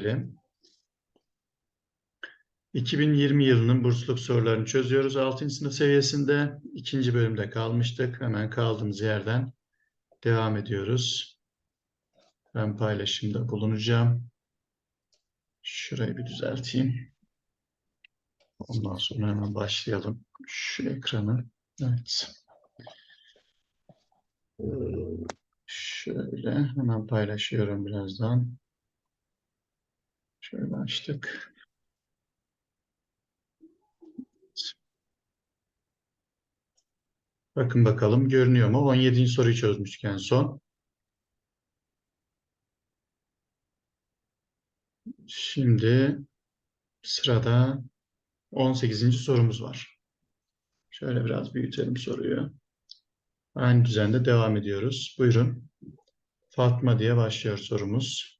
geçelim. 2020 yılının bursluluk sorularını çözüyoruz. 6. sınıf seviyesinde ikinci bölümde kalmıştık. Hemen kaldığımız yerden devam ediyoruz. Ben paylaşımda bulunacağım. Şurayı bir düzelteyim. Ondan sonra hemen başlayalım. Şu ekranı. Evet. Şöyle hemen paylaşıyorum birazdan. Şöyle açtık. Bakın bakalım görünüyor mu? 17. soruyu çözmüştük en son. Şimdi sırada 18. sorumuz var. Şöyle biraz büyütelim soruyu. Aynı düzende devam ediyoruz. Buyurun. Fatma diye başlıyor sorumuz.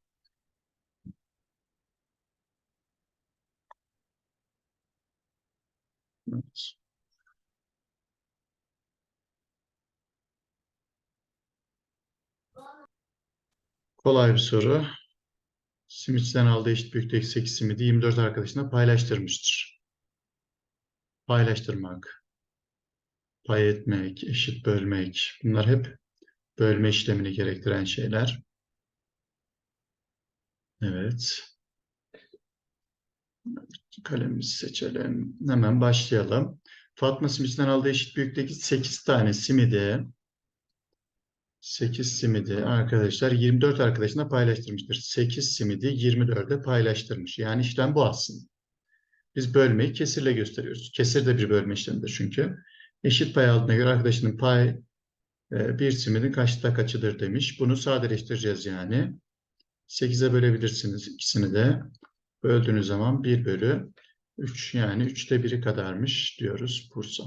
Evet. Kolay bir soru. Simitçiden aldığı eşit büyüklükteki 8 simidi 24 arkadaşına paylaştırmıştır. Paylaştırmak, pay etmek, eşit bölmek bunlar hep bölme işlemini gerektiren şeyler. Evet. Kalemimizi seçelim. Hemen başlayalım. Fatma simitten aldığı eşit büyüklükteki 8 tane simidi 8 simidi arkadaşlar 24 arkadaşına paylaştırmıştır. 8 simidi 24'e paylaştırmış. Yani işlem bu aslında. Biz bölmeyi kesirle gösteriyoruz. Kesir de bir bölme işlemidir çünkü. Eşit pay aldığına göre arkadaşının pay e, bir simidin kaçta kaçıdır demiş. Bunu sadeleştireceğiz yani. 8'e bölebilirsiniz ikisini de. Böldüğünüz zaman 1 bölü 3 yani 3'te 1'i kadarmış diyoruz Bursa.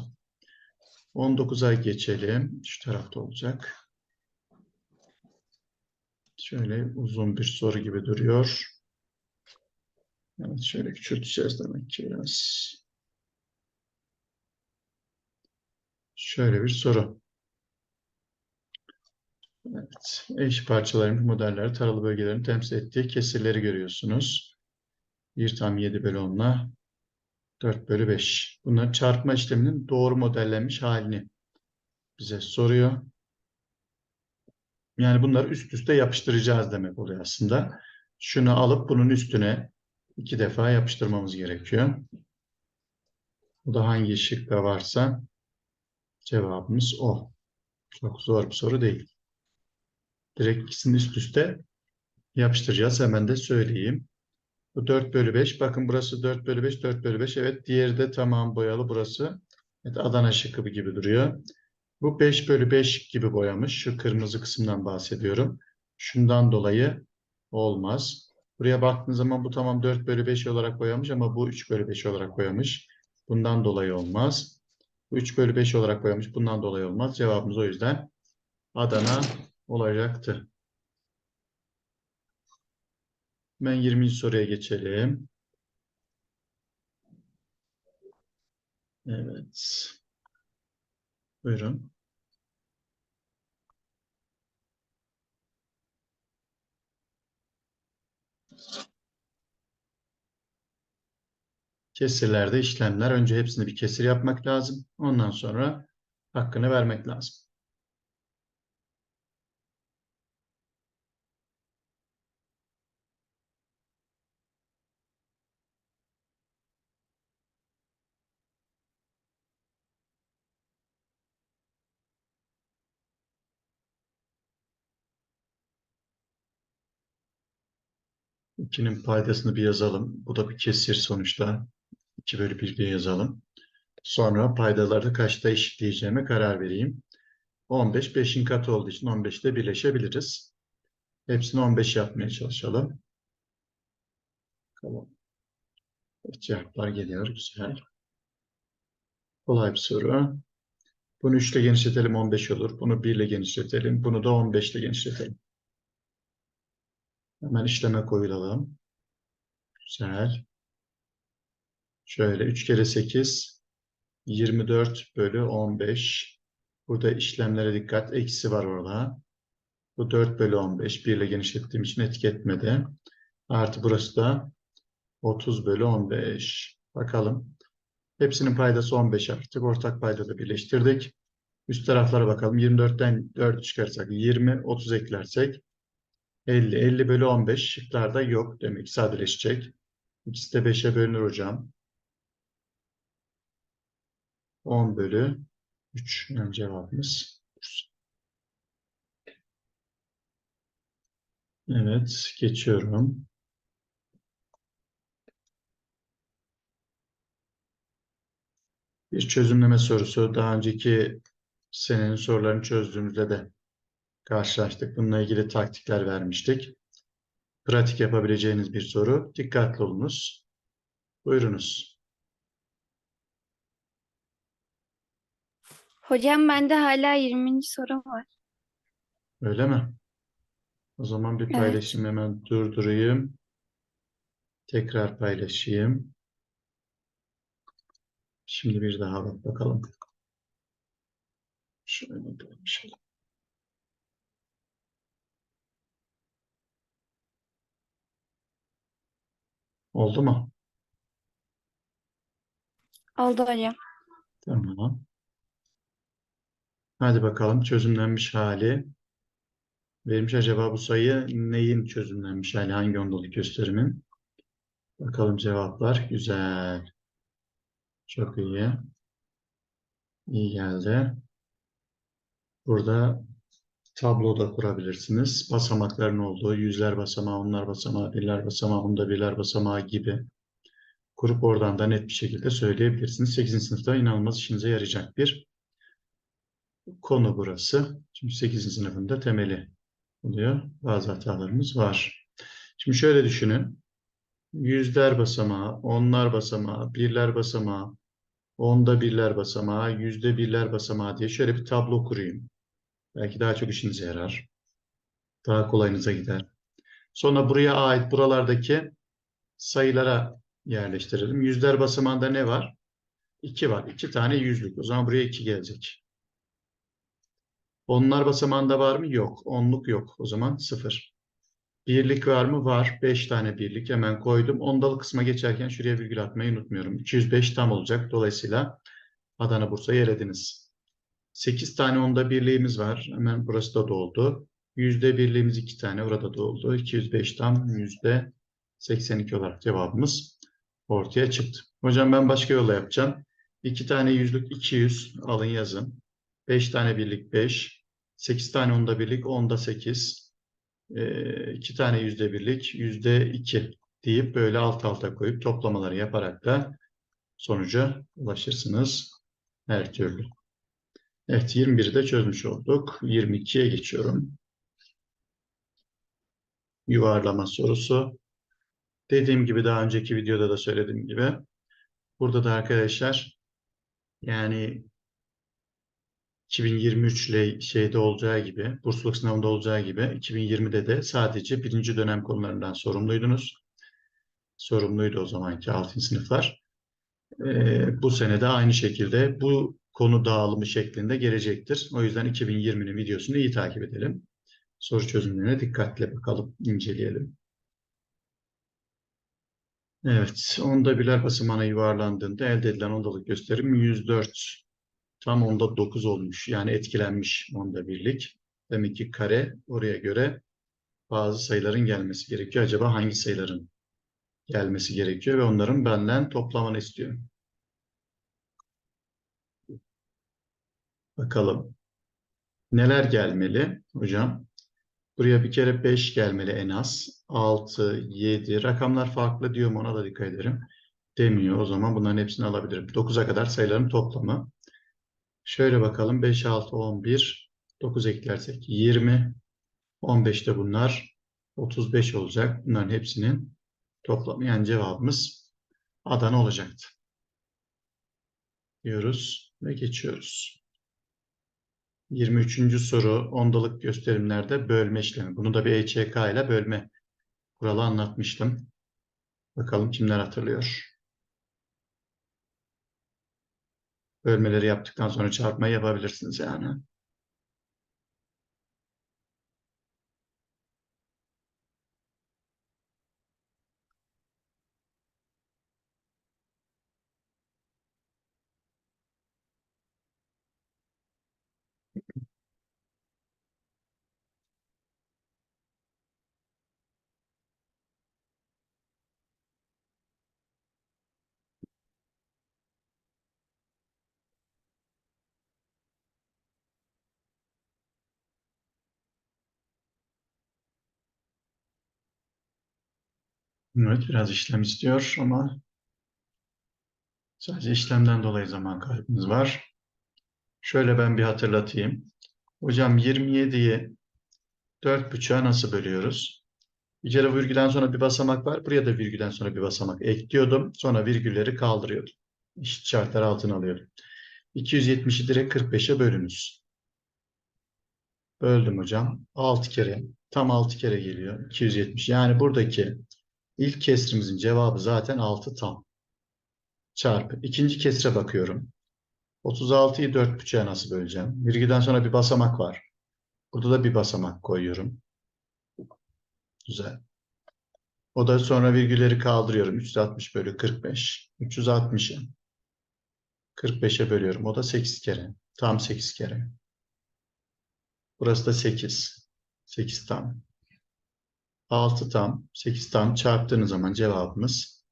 19'a geçelim. Şu tarafta olacak. Şöyle uzun bir soru gibi duruyor. Evet şöyle küçülteceğiz demek ki biraz. Şöyle bir soru. Evet. Eş parçaların modelleri taralı bölgelerin temsil ettiği kesirleri görüyorsunuz. 1 tam 7 bölü 10'la 4 bölü 5. Bunlar çarpma işleminin doğru modellenmiş halini bize soruyor. Yani bunları üst üste yapıştıracağız demek oluyor aslında. Şunu alıp bunun üstüne iki defa yapıştırmamız gerekiyor. Bu da hangi şıkta varsa cevabımız o. Çok zor bir soru değil. Direkt ikisini üst üste yapıştıracağız. Hemen de söyleyeyim. Bu 4 bölü 5. Bakın burası 4 bölü 5, 4 bölü 5. Evet diğeri de tamam boyalı burası. Evet Adana şıkkı gibi duruyor. Bu 5 bölü 5 gibi boyamış. Şu kırmızı kısımdan bahsediyorum. Şundan dolayı olmaz. Buraya baktığınız zaman bu tamam 4 bölü 5 olarak boyamış ama bu 3 bölü 5 olarak boyamış. Bundan dolayı olmaz. Bu 3 bölü 5 olarak boyamış. Bundan dolayı olmaz. Cevabımız o yüzden Adana olacaktı. Hemen 20. soruya geçelim. Evet. Buyurun. Kesirlerde işlemler. Önce hepsini bir kesir yapmak lazım. Ondan sonra hakkını vermek lazım. İkinin paydasını bir yazalım. Bu da bir kesir sonuçta. 2 bölü 1 diye yazalım. Sonra paydaları kaçta eşitleyeceğime karar vereyim. 15, 5'in katı olduğu için 15 ile birleşebiliriz. Hepsini 15 yapmaya çalışalım. Tamam. Evet, cevaplar geliyor. Güzel. Kolay bir soru. Bunu 3 ile genişletelim 15 olur. Bunu 1 ile genişletelim. Bunu da 15 ile genişletelim. Hemen işleme koyulalım. Güzel. Şöyle 3 kere 8 24 bölü 15. Burada işlemlere dikkat. Eksi var orada. Bu 4 bölü 15. 1 ile genişlettiğim için etiketmedi. Artı burası da 30 bölü 15. Bakalım. Hepsinin paydası 15 artık. Ortak paydada birleştirdik. Üst taraflara bakalım. 24'ten 4 çıkarsak 20, 30 eklersek 50. 50 bölü 15 şıklarda yok. Demek sadeleşecek. İkisi de 5'e bölünür hocam. 10 bölü 3. Yani cevabımız. Evet, geçiyorum. Bir çözümleme sorusu. Daha önceki senenin sorularını çözdüğümüzde de karşılaştık. Bununla ilgili taktikler vermiştik. Pratik yapabileceğiniz bir soru. Dikkatli olunuz. Buyurunuz. Hocam bende hala 20. soru var. Öyle mi? O zaman bir Evet. paylaşayım hemen durdurayım. Tekrar paylaşayım. Şimdi bir daha bak bakalım. Şöyle paylaşalım. Oldu mu? Oldu hocam. Tamam. Hadi bakalım çözümlenmiş hali. Verilmiş acaba bu sayı neyin çözümlenmiş hali? Hangi ondalık gösterimin? Bakalım cevaplar. Güzel. Çok iyi. İyi geldi. Burada tablo da kurabilirsiniz. Basamakların olduğu yüzler basamağı, onlar basamağı, birler basamağı, onda birler basamağı gibi kurup oradan da net bir şekilde söyleyebilirsiniz. 8. sınıfta inanılmaz işinize yarayacak bir konu burası. Çünkü 8. sınıfın da temeli oluyor. Bazı hatalarımız var. Şimdi şöyle düşünün. Yüzler basamağı, onlar basamağı, birler basamağı, onda birler basamağı, yüzde birler basamağı diye şöyle bir tablo kurayım. Belki daha çok işinize yarar. Daha kolayınıza gider. Sonra buraya ait buralardaki sayılara yerleştirelim. Yüzler basamağında ne var? 2 var. 2 tane yüzlük. O zaman buraya 2 gelecek. Onlar basamağında var mı? Yok. Onluk yok. O zaman 0. Birlik var mı? Var. 5 tane birlik. Hemen koydum. Ondalık kısma geçerken şuraya virgül atmayı unutmuyorum. 205 tam olacak. Dolayısıyla Adana Bursa'yı elediniz. 8 tane onda birliğimiz var. Hemen burası da doldu. Yüzde birliğimiz 2 tane. Orada doldu. 205 tam yüzde 82 olarak cevabımız ortaya çıktı. Hocam ben başka yolla yapacağım. 2 tane yüzlük 200 alın yazın. 5 tane birlik 5. 8 tane onda birlik onda 8. 2 tane yüzde birlik yüzde 2 deyip böyle alt alta koyup toplamaları yaparak da sonuca ulaşırsınız her türlü. Evet 21'i de çözmüş olduk. 22'ye geçiyorum. Yuvarlama sorusu. Dediğim gibi daha önceki videoda da söylediğim gibi burada da arkadaşlar yani 2023 ile şeyde olacağı gibi, bursluluk sınavında olacağı gibi 2020'de de sadece birinci dönem konularından sorumluydunuz. Sorumluydu o zamanki 6. sınıflar. Ee, bu sene de aynı şekilde bu konu dağılımı şeklinde gelecektir. O yüzden 2020'nin videosunu iyi takip edelim. Soru çözümlerine dikkatle bakalım, inceleyelim. Evet, onda birler basamağına yuvarlandığında elde edilen ondalık gösterim 104. Tam onda 9 olmuş. Yani etkilenmiş onda birlik. Demek ki kare oraya göre bazı sayıların gelmesi gerekiyor. Acaba hangi sayıların gelmesi gerekiyor ve onların benden toplamını istiyor. Bakalım. Neler gelmeli hocam? Buraya bir kere 5 gelmeli en az. 6, 7. Rakamlar farklı diyorum ona da dikkat ederim. Demiyor. O zaman bunların hepsini alabilirim. 9'a kadar sayıların toplamı. Şöyle bakalım. 5, 6, 11. 9 eklersek 20. 15'te bunlar 35 olacak. Bunların hepsinin toplamı. Yani cevabımız Adana olacaktı. Diyoruz ve geçiyoruz. 23. soru ondalık gösterimlerde bölme işlemi. Bunu da bir EÇK ile bölme kuralı anlatmıştım. Bakalım kimler hatırlıyor. Bölmeleri yaptıktan sonra çarpmayı yapabilirsiniz yani. Evet, biraz işlem istiyor ama sadece işlemden dolayı zaman kaybımız var. Şöyle ben bir hatırlatayım. Hocam 27'yi 4,5'a nasıl bölüyoruz? Bir kere virgülden sonra bir basamak var. Buraya da virgülden sonra bir basamak ekliyordum. Sonra virgülleri kaldırıyordum. Eşit şartlar altına alıyordum. 270'i direkt 45'e bölünüz. Böldüm hocam. 6 kere. Tam 6 kere geliyor. 270. Yani buradaki ilk kesrimizin cevabı zaten 6 tam. Çarpı. İkinci kesre bakıyorum. 36'yı 4,5'a nasıl böleceğim? Virgülden sonra bir basamak var. Burada da bir basamak koyuyorum. Güzel. O da sonra virgülleri kaldırıyorum. 360 bölü 45. 360'ı 45'e bölüyorum. O da 8 kere. Tam 8 kere. Burası da 8. 8 tam. 6 tam. 8 tam çarptığınız zaman cevabımız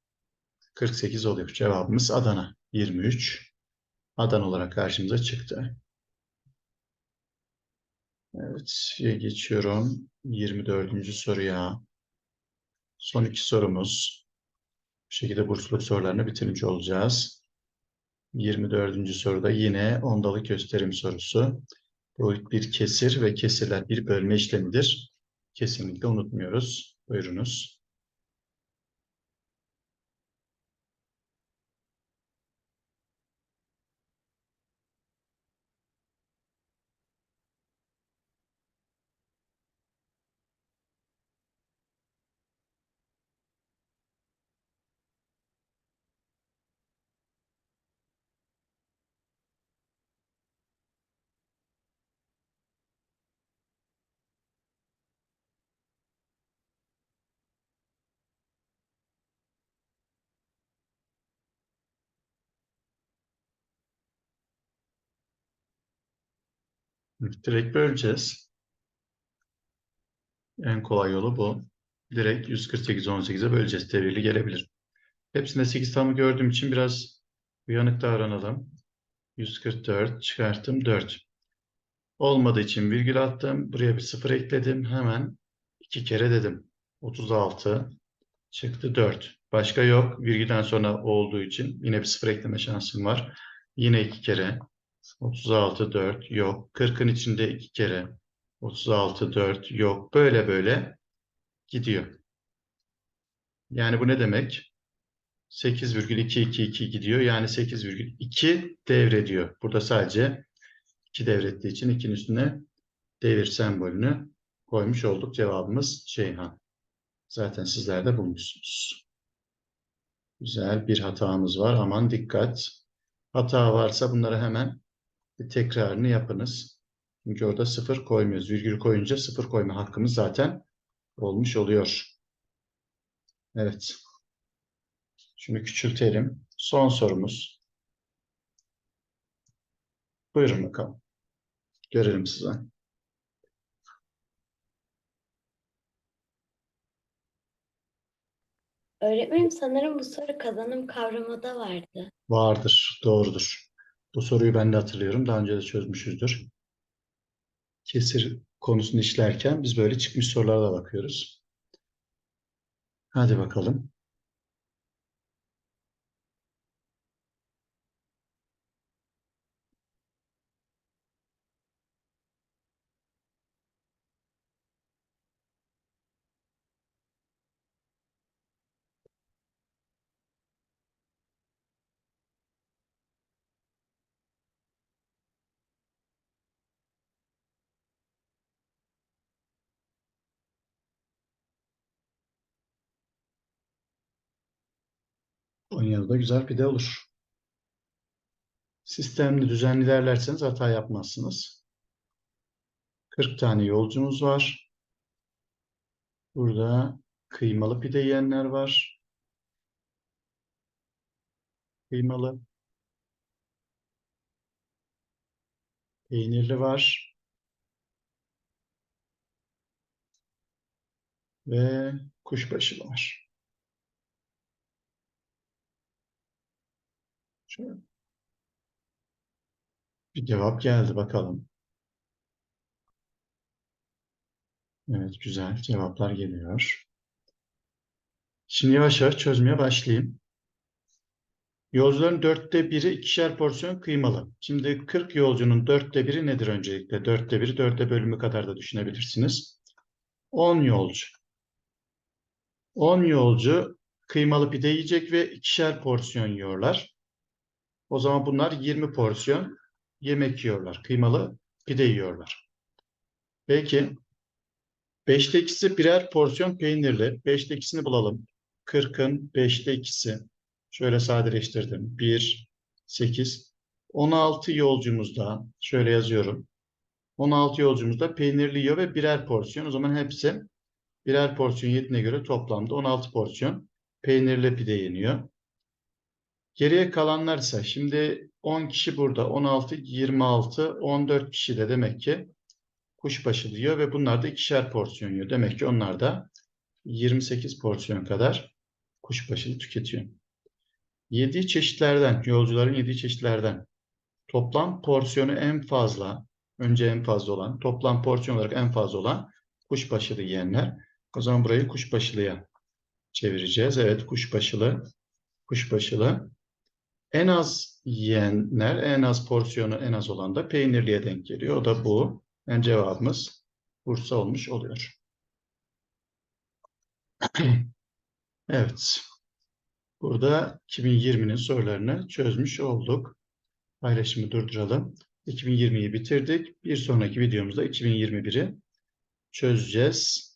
48 oluyor. Cevabımız Adana. 23. Adana olarak karşımıza çıktı. Evet, geçiyorum. 24. soruya. Son iki sorumuz. Bu şekilde bursluluk sorularını bitirmiş olacağız. 24. soruda yine ondalık gösterim sorusu. Bu bir kesir ve kesirler bir bölme işlemidir. Kesinlikle unutmuyoruz. Buyurunuz. Direkt böleceğiz. En kolay yolu bu. Direkt 148 18'e böleceğiz. Devirli gelebilir. Hepsinde 8 tamı gördüğüm için biraz uyanık davranalım. 144 çıkarttım 4. Olmadığı için virgül attım. Buraya bir sıfır ekledim. Hemen iki kere dedim. 36 çıktı 4. Başka yok. Virgülden sonra olduğu için yine bir sıfır ekleme şansım var. Yine iki kere. 36 4 yok. 40'ın içinde iki kere. 36 4 yok. Böyle böyle gidiyor. Yani bu ne demek? 8,222 gidiyor. Yani 8,2 devrediyor. Burada sadece 2 devrettiği için 2'nin üstüne devir sembolünü koymuş olduk. Cevabımız Ceyhan. Zaten sizler de bulmuşsunuz. Güzel bir hatamız var. Aman dikkat. Hata varsa bunları hemen tekrarını yapınız. Çünkü orada sıfır koymuyoruz. Virgül koyunca sıfır koyma hakkımız zaten olmuş oluyor. Evet. Şunu küçültelim. Son sorumuz. Buyurun bakalım. Görelim size. Öğretmenim sanırım bu soru kazanım kavramada vardı. Vardır, doğrudur. Bu soruyu ben de hatırlıyorum. Daha önce de çözmüşüzdür. Kesir konusunu işlerken biz böyle çıkmış sorulara da bakıyoruz. Hadi bakalım. Konya'da güzel pide olur. Sistemli, düzenli ilerlerseniz hata yapmazsınız. 40 tane yolcumuz var. Burada kıymalı pide yiyenler var. Kıymalı. Peynirli var. Ve kuşbaşılı var. Şöyle. Bir cevap geldi bakalım. Evet güzel cevaplar geliyor. Şimdi yavaş yavaş çözmeye başlayayım. Yolcuların dörtte biri ikişer porsiyon kıymalı. Şimdi 40 yolcunun dörtte biri nedir öncelikle? Dörtte biri dörtte bölümü kadar da düşünebilirsiniz. 10 yolcu. 10 yolcu kıymalı pide yiyecek ve ikişer porsiyon yiyorlar. O zaman bunlar 20 porsiyon yemek yiyorlar. Kıymalı pide yiyorlar. Peki 5'te ikisi birer porsiyon peynirli. 5'te ikisini bulalım. 40'ın 5'te ikisi. Şöyle sadeleştirdim. 1, 8. 16 yolcumuzda şöyle yazıyorum. 16 yolcumuzda peynirli yiyor ve birer porsiyon. O zaman hepsi birer porsiyon yediğine göre toplamda 16 porsiyon peynirli pide yeniyor. Geriye kalanlar ise şimdi 10 kişi burada, 16, 26, 14 kişi de demek ki kuşbaşı diyor ve bunlar da ikişer porsiyon yiyor. Demek ki onlar da 28 porsiyon kadar kuşbaşı tüketiyor. Yediği çeşitlerden, yolcuların yediği çeşitlerden toplam porsiyonu en fazla, önce en fazla olan, toplam porsiyon olarak en fazla olan kuşbaşılı yiyenler. O zaman burayı kuşbaşılıya çevireceğiz. Evet, kuşbaşılı, kuşbaşılı. En az yiyenler, en az porsiyonu en az olan da peynirliye denk geliyor. O da bu. Yani cevabımız Bursa olmuş oluyor. Evet. Burada 2020'nin sorularını çözmüş olduk. Paylaşımı durduralım. 2020'yi bitirdik. Bir sonraki videomuzda 2021'i çözeceğiz.